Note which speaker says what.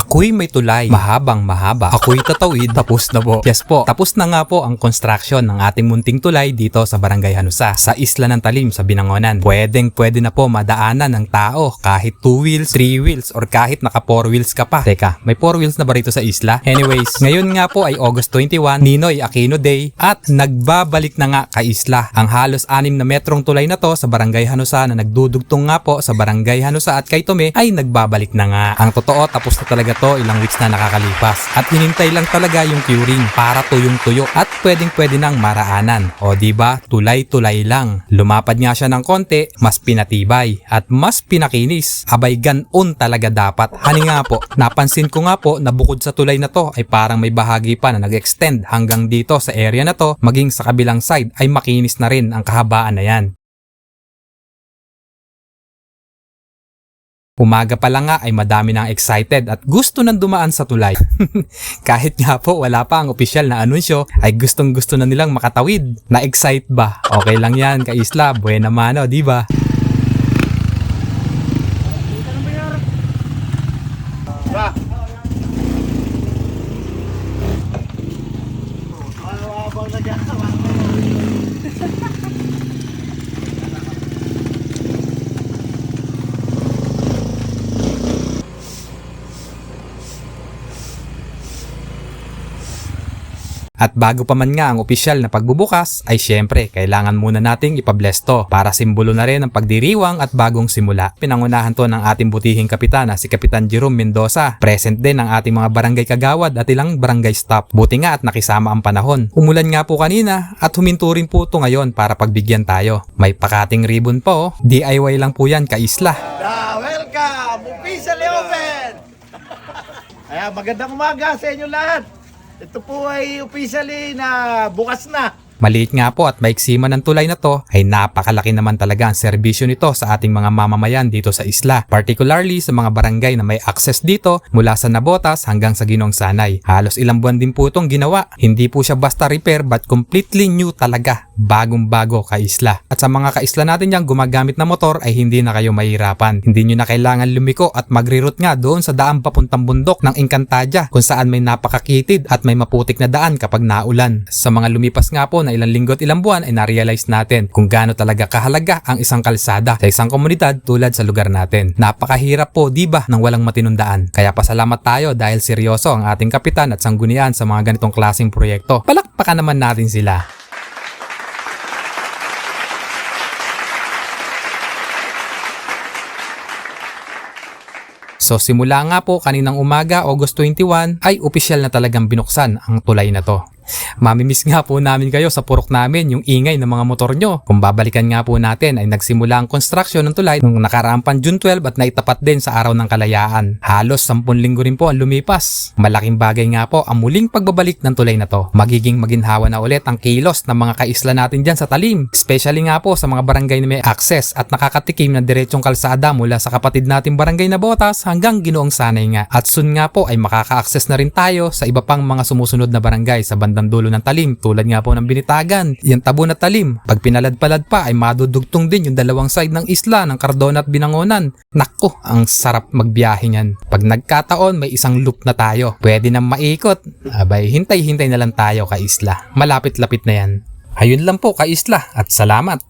Speaker 1: Ako'y may tulay, mahabang mahaba. Ako'y tatawid, tapos na po. Yes po, tapos na nga po ang construction ng ating munting tulay dito sa Barangay Hanusa, sa Isla ng Talim sa Binangonan. Pwedeng pwede na po madaanan ng tao kahit 2 wheels, 3 wheels, or kahit naka 4 wheels ka pa. Teka, may 4 wheels na ba rito sa isla? Anyways, ngayon nga po ay August 21, Ninoy Aquino Day, at nagbabalik na nga ka isla ang halos 6 na metrong tulay na to sa Barangay Hanusa na nagdudugtong nga po sa Barangay Hanusa at Kaitome ay nagbabalik na nga. Ang totoo, tapos na talaga to ilang weeks na nakakalipas. At hinintay lang talaga yung curing para tuyong tuyo at pwedeng pwede nang maraanan. O ba tulay-tulay lang. Lumapad nga siya ng konti, mas pinatibay at mas pinakinis. Abay ganon talaga dapat. Hani nga po, napansin ko nga po na bukod sa tulay na to ay parang may bahagi pa na nag-extend hanggang dito sa area na to maging sa kabilang side ay makinis na rin ang kahabaan na yan. Umaga pa lang nga ay madami nang excited at gusto nang dumaan sa tulay. Kahit nga po wala pa ang opisyal na anunsyo ay gustong gusto na nilang makatawid. Na-excite ba? Okay lang yan ka isla, buena mano, di ba? At bago pa man nga ang opisyal na pagbubukas, ay syempre, kailangan muna nating ipabless to para simbolo na rin ang pagdiriwang at bagong simula. Pinangunahan to ng ating butihing kapitan na si Kapitan Jerome Mendoza. Present din ang ating mga barangay kagawad at ilang barangay staff. Buti nga at nakisama ang panahon. Umulan nga po kanina at huminto rin po to ngayon para pagbigyan tayo. May pakating ribbon po, DIY lang po yan ka-isla.
Speaker 2: Ah, welcome! Officially open! Kaya magandang umaga sa inyo lahat. Ito po ay officially na bukas na.
Speaker 1: Maliit nga po at maiksi man ang tulay na to ay napakalaki naman talaga ang serbisyo nito sa ating mga mamamayan dito sa isla. Particularly sa mga barangay na may access dito mula sa Nabotas hanggang sa Ginong Sanay. Halos ilang buwan din po itong ginawa. Hindi po siya basta repair but completely new talaga. Bagong bago ka isla. At sa mga kaisla natin yang gumagamit na motor ay hindi na kayo mahirapan. Hindi nyo na kailangan lumiko at magre-route nga doon sa daan papuntang bundok ng Encantadia kung saan may napakakitid at may maputik na daan kapag naulan. Sa mga lumipas nga po na ilang linggo at ilang buwan ay na-realize natin kung gaano talaga kahalaga ang isang kalsada sa isang komunidad tulad sa lugar natin. Napakahirap po, di ba, ng walang matinundaan. Kaya pasalamat tayo dahil seryoso ang ating kapitan at sanggunian sa mga ganitong klaseng proyekto. Palakpakan naman natin sila. So simula nga po kaninang umaga, August 21, ay opisyal na talagang binuksan ang tulay na to. Mamimiss nga po namin kayo sa purok namin yung ingay ng mga motor nyo. Kung babalikan nga po natin ay nagsimula ang construction ng tulay nung nakaraampan June 12 at naitapat din sa araw ng kalayaan. Halos 10 linggo rin po ang lumipas. Malaking bagay nga po ang muling pagbabalik ng tulay na to. Magiging maginhawa na ulit ang kilos ng mga kaisla natin dyan sa talim. Especially nga po sa mga barangay na may access at nakakatikim ng diretsong kalsada mula sa kapatid nating barangay na Botas hanggang Ginoong Sanay nga. At soon nga po ay makaka-access na rin tayo sa iba pang mga sumusunod na barangay sa bandang dulo ng talim tulad nga po ng binitagan, yung tabo na talim. Pag pinalad-palad pa ay madudugtong din yung dalawang side ng isla ng Cardona at Binangonan. Nako, ang sarap magbiyahe niyan. Pag nagkataon may isang loop na tayo. Pwede nang maikot. Abay, hintay-hintay na lang tayo ka isla. Malapit-lapit na yan. Ayun lang po ka isla at salamat.